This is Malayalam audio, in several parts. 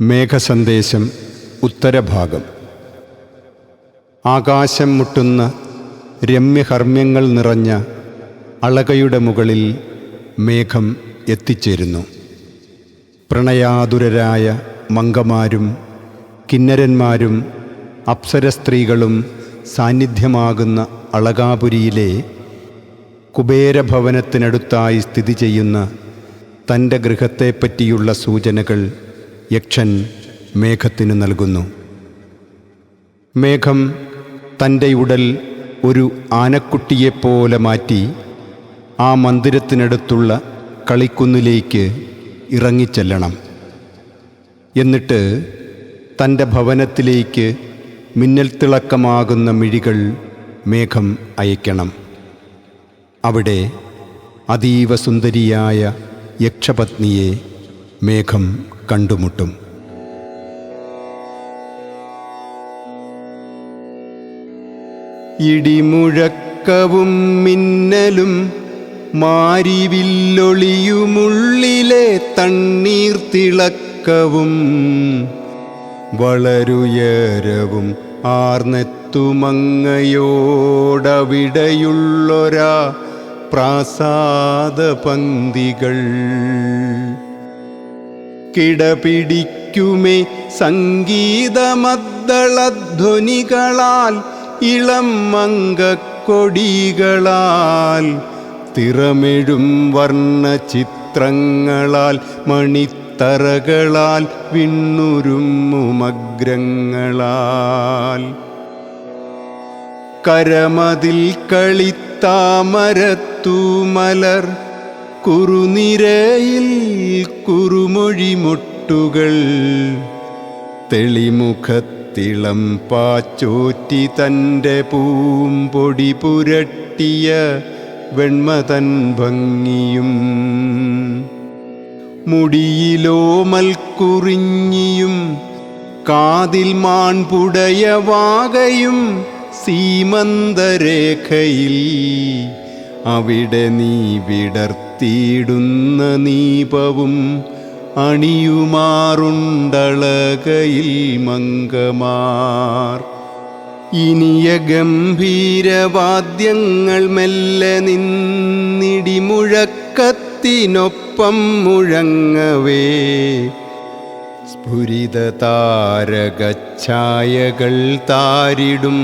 മേഘസന്ദേശം ഉത്തരഭാഗം. ആകാശം മുട്ടുന്ന രമ്യഹർമ്മ്യങ്ങൾ നിറഞ്ഞ അളകയുടെ മുകളിൽ മേഘം എത്തിച്ചേരുന്നു. പ്രണയാതുരരായ മങ്കമാരും കിന്നരന്മാരും അപ്സരസ്ത്രീകളും സാന്നിധ്യമാകുന്ന അളകാപുരിയിലെ കുബേരഭവനത്തിനടുത്തായി സ്ഥിതി ചെയ്യുന്ന തന്റെ ഗൃഹത്തെപ്പറ്റിയുള്ള സൂചനകൾ യക്ഷൻ മേഘത്തിന് നൽകുന്നു. മേഘം തന്റെ ഉടൽ ഒരു ആനക്കുട്ടിയെപ്പോലെ മാറ്റി ആ മന്ദിരത്തിനടുത്തുള്ള കളിക്കുന്നിലേക്ക് ഇറങ്ങിച്ചെല്ലണം. എന്നിട്ട് തന്റെ ഭവനത്തിലേക്ക് മിന്നൽ തിളക്കമാകുന്ന മിഴികൾ മേഘം അയക്കണം അവിടെ അതീവ സുന്ദരിയായ യക്ഷപത്നിയെ മേഘം കണ്ടുമുട്ടും. ഇടിമുഴക്കവും മിന്നലും മാരിവില്ലൊളിയുമുള്ളിലെ തണ്ണീർത്തിളക്കവും വളരുയരവും ആർന്നെത്തുമങ്ങയോടവിടെയുള്ളൊരാ പ്രാസാദ പന്തികൾ കിടപിടിക്കുമേ സംഗീതമദ്ദളധ്വനികളാൽ ഇളം മങ്കക്കൊടികളാൽ തിറമെഴും വർണ ചിത്രങ്ങളാൽ മണിത്തറകളാൽ വിണ്ണുരുമ്മുമഗ്രങ്ങളാൽ. കരമതിൽ കളിത്താമരത്തൂമലർ കുറുനിരയിൽ കുറുമൊഴിമുട്ടുകൾ തെളിമുഖത്തിളം പാച്ചോറ്റി തന്റെ പൂമ്പൊടി പുരട്ടിയ വെൺമതൻ ഭംഗിയും. മുടിയിലോ മൽക്കുറിഞ്ഞിയും. കാതിൽ മാൺപുടയ വാകയും സീമന്തരേഖയിൽ. അവിടെ നീ വിടർത്തിയിടുന്ന നീപവും അണിയുമാറുണ്ടളകയിൽ മങ്കമാർ ഇനിയ ഗംഭീരവാദ്യങ്ങൾ മെല്ലെ നിന്നിടിമുഴക്കത്തിനൊപ്പം മുഴങ്ങവേ. സ്ഫുരിത താരകഛായകൾ താരിടും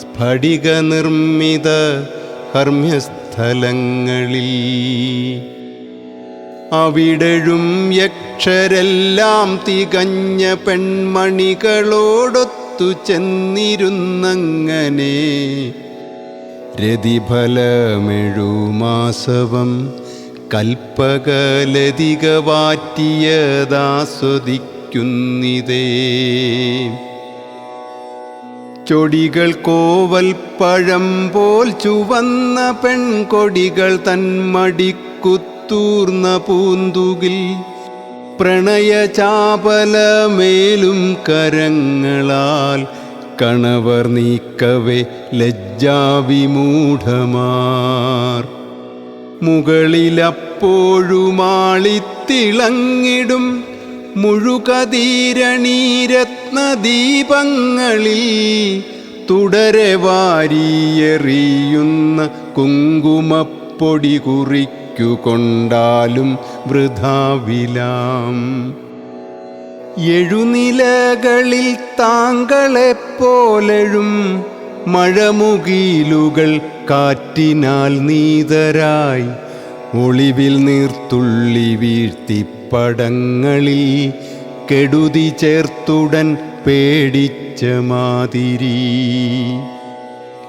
സ്ഫടിക നിർമ്മിത ഹർമ്മ്യസ്ഥലങ്ങളിൽ അവിടെഴും യക്ഷരെല്ലാം തികഞ്ഞ പെൺമണികളോടൊത്തു ചെന്നിരുന്നങ്ങനെ. രതിഫലമെഴുമാസവം കൽപ്പകലതിക വാറ്റിയതാസ്വദിക്കുന്നിതേ ചൊടികൾ കോവൽ പഴം പോൽ ചുവന്ന പെൺകൊടികൾ തന്മടിക്കുത്തൂർന്ന പൂന്തുകിൽ. പ്രണയ പ്രണയചാപലമേലും കരങ്ങളാൽ കണവർ നീക്കവേ ലജ്ജാവിമൂഢമാർ. മുകളിലപ്പോഴുമാളിത്തിളങ്ങിടും മുഴുകതീരണീരത്നദീപങ്ങളിൽ തുടരെ വാരിയെറിയുന്ന കുങ്കുമപ്പൊടി കുറിക്കുകൊണ്ടാലും വൃഥാവിലാം. എഴുനിലകളിൽ താങ്കളെപ്പോലെഴും മഴമുകിലുകൾ കാറ്റിനാൽ നീതരായി ഒളിവിൽ നീർത്തുള്ളി വീഴ്ത്തിപ്പടങ്ങളിൽ കെടുതി ചേർത്തുടൻ പേടിച്ച മാതിരി.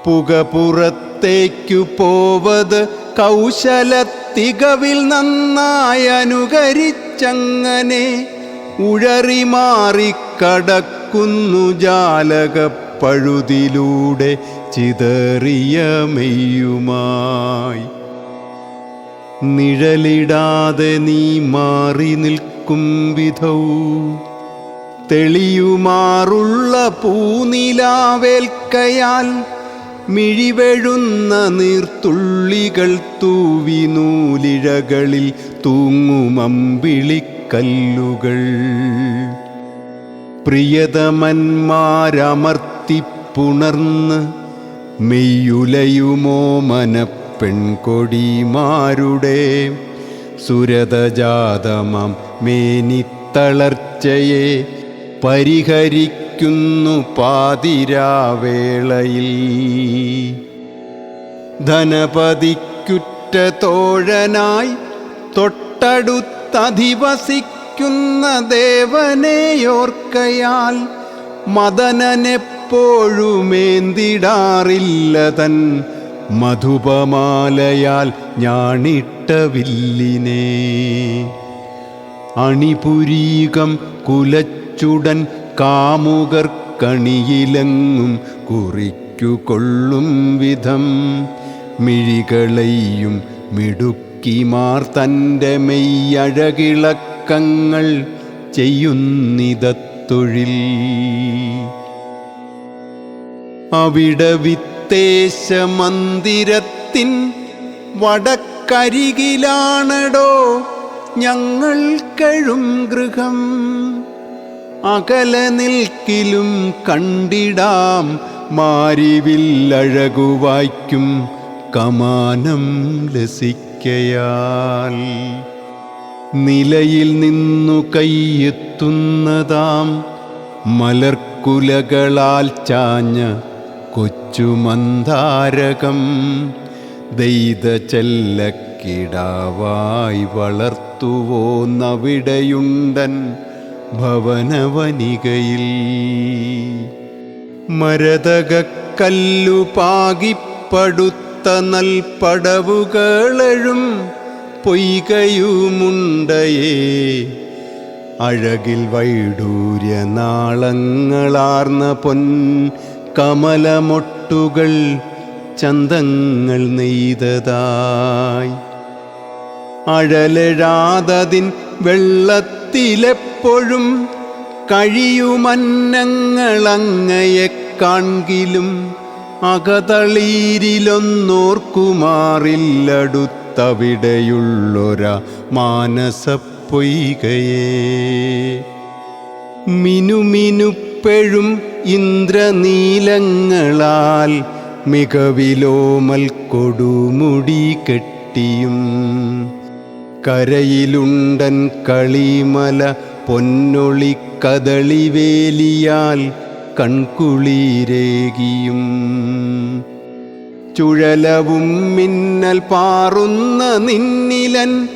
പുക പുറത്തേക്കു പോവത് കൗശലത്തികവിൽ നന്നായി അനുകരിച്ചങ്ങനെ ഉഴറി മാറിക്കടക്കുന്നു ജാലകപ്പഴുതിലൂടെ ചിതറിയ മെയ്യുമായി. നിഴലിടാതെ നീ മാറി നിൽക്കും വിധൗ. തെളിയുമാറുള്ള പൂനിലാവേൽക്കയാൽ മിഴിവെഴുന്ന നീർത്തുള്ളികൾ തൂവി നൂലിഴകളിൽ തൂങ്ങുമമ്പിളിക്കല്ലുകൾ പ്രിയതമന്മാരമർത്തിപ്പുണർന്ന് മെയ്യുലയുമോ മനപ്പെൺകൊടിമാരുടെ സുരതജാതമം മേനിത്തളർച്ചയെ പരിഹരിക്കുന്നു പാതിരാവേളയിൽ. ധനപതിക്കുറ്റ തോഴനായി തൊട്ടടുത്തധിവസിക്കുന്ന ദേവനെയോർക്കയാൽ മദനനെപ്പോഴുമേന്തിടാറില്ല തൻ മധുപമാലയാൽ ഞാണിട്ട വില്ലിനെ. അണിപുരീകം കുലച്ചുടൻ കാമുകർ കണിയിലെങ്ങും കുറിക്കുകൊള്ളും വിധം. മിഴികളെയും മിടുക്കിമാർ തന്റെ മെയ്യഴകിളക്കങ്ങൾ ചെയ്യുന്നിതത്തൊഴിൽ. അവിടെ വിത്തേശ മന്ദിരത്തിൻ വടക്കരികിലാണടോ ഞങ്ങൾ കഴും ഗൃഹം. അകല നിൽക്കിലും കണ്ടിടാം മാരിവില്ലഴകുവായ്ക്കും കമാനം ലസിക്കയാൽ നിലയിൽ നിന്നു കൈയെത്തുന്നതാം മലർക്കുലകളാൽ ചാഞ്ഞ കൊച്ചുമന്താരകം ദൈതചെല്ലക്കിടാവായി വളർത്തുവോ വളർത്തുവോന്നവിടെയുണ്ടൻ ഭവനവനികയിൽ. മരതകക്കല്ലു പാകിപ്പടുത്ത നൽപടവുകളഴും പൊയ്കയുമുണ്ടയേ. അഴകിൽ വൈഡൂര്യനാളങ്ങളാർന്ന പൊൻ കമലമൊട്ടുകൾ ചന്തങ്ങൾ നെയ്തതായി. അഴലെഴാതതിൻ വെള്ളത്തിലെപ്പോഴും കഴിയുമന്നങ്ങളങ്ങയെ കാൺകിലും അകതളീരിലൊന്നോർക്കുമാറില്ലടുത്തവിടെയുള്ളൊര മാനസപ്പൊയ്കയേ. മിനുമിനുപ്പെഴും ഇന്ദ്രനീലങ്ങളാൽ മികവിലോമൽ കൊടുമുടി കെട്ടിയും. കരയിലുണ്ടൻ കളിമല പൊന്നൊളി കദളിവേലിയാൽ കൺകുളിരേകിയും. ചുഴലവും മിന്നൽ പാറുന്ന നിന്നിലൻ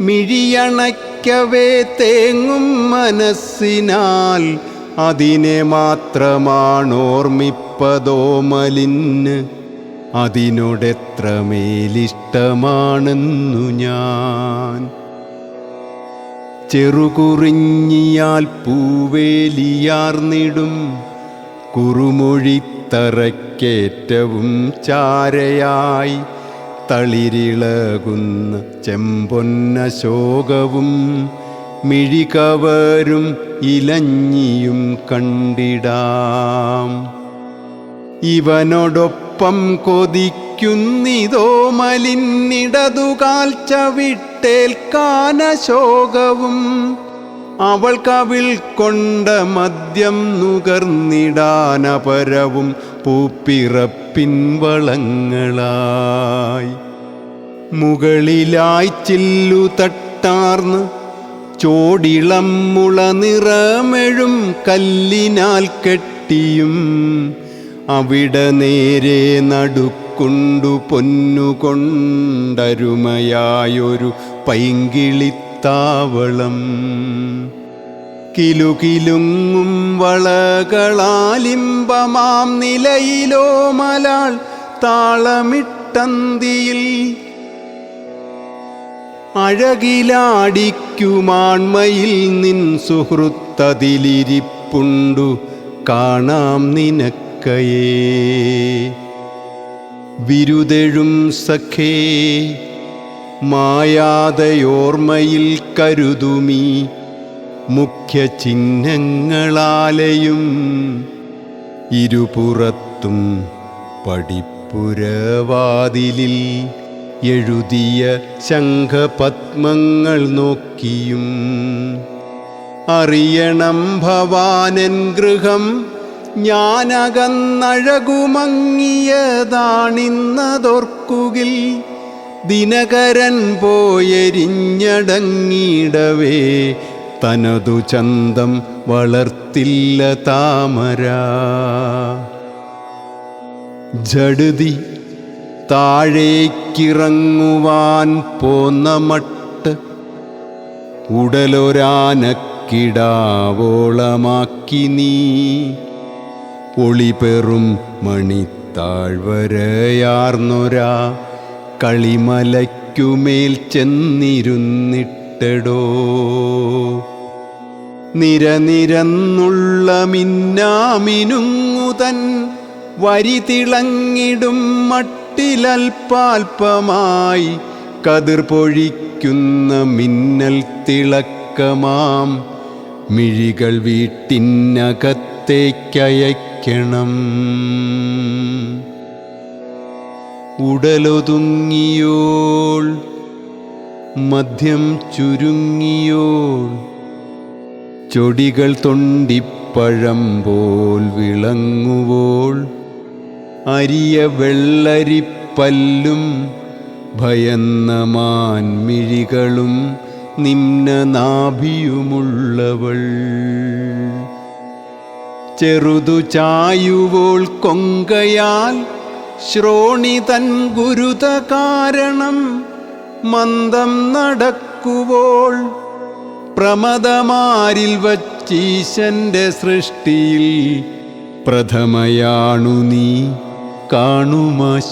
മിഴിയണയ്ക്കവേ തേങ്ങും മനസ്സിനാൽ അതിനെ മാത്രമാണോർമ്മിപ്പതോമലിന് അതിനോടെത്ര മേലിഷ്ടമാണെന്നു ഞാൻ. ചെറുകുറിഞ്ഞിയാൽ പൂവേലിയാർന്നിടും. കുറുമൊഴിത്തറയ്ക്കേറ്റവും ചാരയായി. തളിരിളകുന്ന ചെമ്പൊന്നശോകവും മിഴികവരും ഇലഞ്ഞിയും കണ്ടിടാം. ഇവനോടൊപ്പം കൊതിക്കുന്നിതോ മലിന്നിടതുകാൽ ചവിട്ടേൽക്കാനശോകവും അവൾ കവിൾ കൊണ്ട മദ്യം നുകർന്നിടാനപരവും പൂപ്പിറപ്പിൻ വളങ്ങളായി. മുകളിലായി ചില്ലു തട്ടാർന്ന് ചോടിളം മുള നിറമെഴും കല്ലിനാൽ കെട്ടിയും. അവിടെ നേരെ നടുക്കൊണ്ടു പൊന്നുകൊണ്ടരുമയായൊരു പൈങ്കിളിത്താവളം. കിലുകിലുങ്ങും വളകളാലിമ്പമാം നിലയിലോ മലാൾ താളമിട്ടന്തിയിൽ അഴകിലാടിക്കുമാൺമയിൽ നിൻ സുഹൃത്തതിലിരിപ്പുണ്ടു. കാണാം നിനക്കയേ. വിരുതെഴും സഖേ മായാതയോർമ്മയിൽ കരുതുമീ. മുഖ്യ ചിഹ്നങ്ങളാലയും ഇരുപുറത്തും പടിപ്പുരവാതിലിൽ എഴുതിയ ശംഖപത്മങ്ങൾ നോക്കിയും അറിയണം ഭവാനൻ ഗൃഹം ഞാനകന്നഴകുമങ്ങിയതാണിന്നതൊർക്കുകിൽ ദിനകരൻ പോയരിഞ്ഞടങ്ങിയിടവേ തനതു ചന്തം വളർത്തില്ല താമര. ജടുതി താഴേക്കിറങ്ങുവാൻ പോന്ന മട്ട് ഉടലൊരാനക്കിടാവോളമാക്കി നീ. ഒളിപെറും മണിത്താഴ്വരയാർന്നൊരാ കളിമലയ്ക്കുമേൽ ചെന്നിരുന്നിട്ടടോ. നിരനിരന്നുള്ള മിന്നാമിനുങ്ങുതൻ വരി തിളങ്ങിടും മട്ടിലൽപ്പാൽപമായി കതിർ പൊഴിക്കുന്ന മിന്നൽ തിളക്കമാം. മിഴികൾ വീട്ടിനകത്തേക്കയക്കണം. ഉടലൊതുങ്ങിയോൾ മദ്യം ചുരുങ്ങിയോൾ ചൊടികൾ തൊണ്ടിപ്പഴം പോൽ വിളങ്ങുവോൾ. അരിയ വെള്ളരിപ്പല്ലും ഭയന്ന മാൻമിഴികളും നിമ്നനാഭിയുമുള്ളവൾ ചെറുതു ചായുവോൾ കൊങ്കയാൽ ശ്രോണി തൻ ഗുരുത കാരണം മന്ദം നടക്കുവോൾ. പ്രമദമാരിൽ വച്ചീശന്റെ സൃഷ്ടിയിൽ പ്രഥമയാണു നീ. കാണുമശ്യാമയാൾ